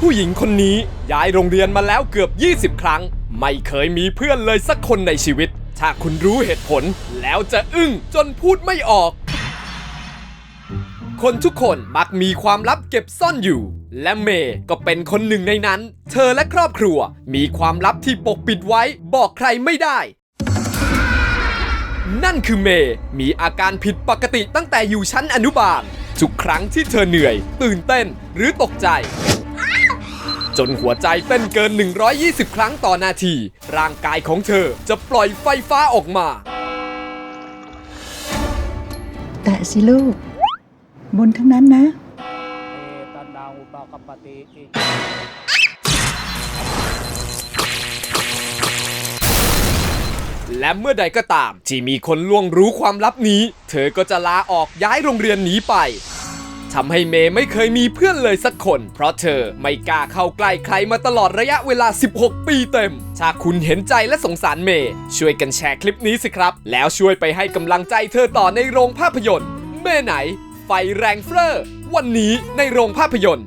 ผู้หญิงคนนี้ย้ายโรงเรียนมาแล้วเกือบ 20 ครั้ง ไม่เคยมีเพื่อนเลยสักคนในชีวิต ถ้าคุณรู้เหตุผลแล้วจะอึ้งจนพูดไม่ออก คนทุกคนมักมีความลับเก็บซ่อนอยู่ และเมย์ก็เป็นคนหนึ่งในนั้น เธอและครอบครัวมีความลับที่ปกปิดไว้บอกใครไม่ได้ นั่นคือเมย์มีอาการผิดปกติตั้งแต่อยู่ชั้นอนุบาลทุกครั้งที่เธอเหนื่อย ตื่นเต้นหรือตกใจ จนหัวใจเต้นเกิน 120 ครั้งต่อนาที ร่างกายของเธอจะปล่อยไฟฟ้าออกมา แตะสิลูก บนทั้งนั้นนะเอตันดังอุปกปปติอิและเมื่อใดก็ตาม ที่มีคนล่วงรู้ความลับนี้ เธอก็จะลาออกย้ายโรงเรียนหนีไป ทำให้เมย์ไม่เคยมีเพื่อนเลยสักคน เพราะเธอไม่กล้าเข้าใกล้ใครมาตลอดระยะเวลา 16 ปีเต็ม ถ้าคุณเห็นใจและสงสารเมย์ช่วยกันแชร์คลิปนี้สิครับ แล้วช่วยไปให้กำลังใจเธอต่อในโรงภาพยนตร์ เม่ไหน ไฟแรงเฟ้อวันนี้ในโรงภาพยนตร์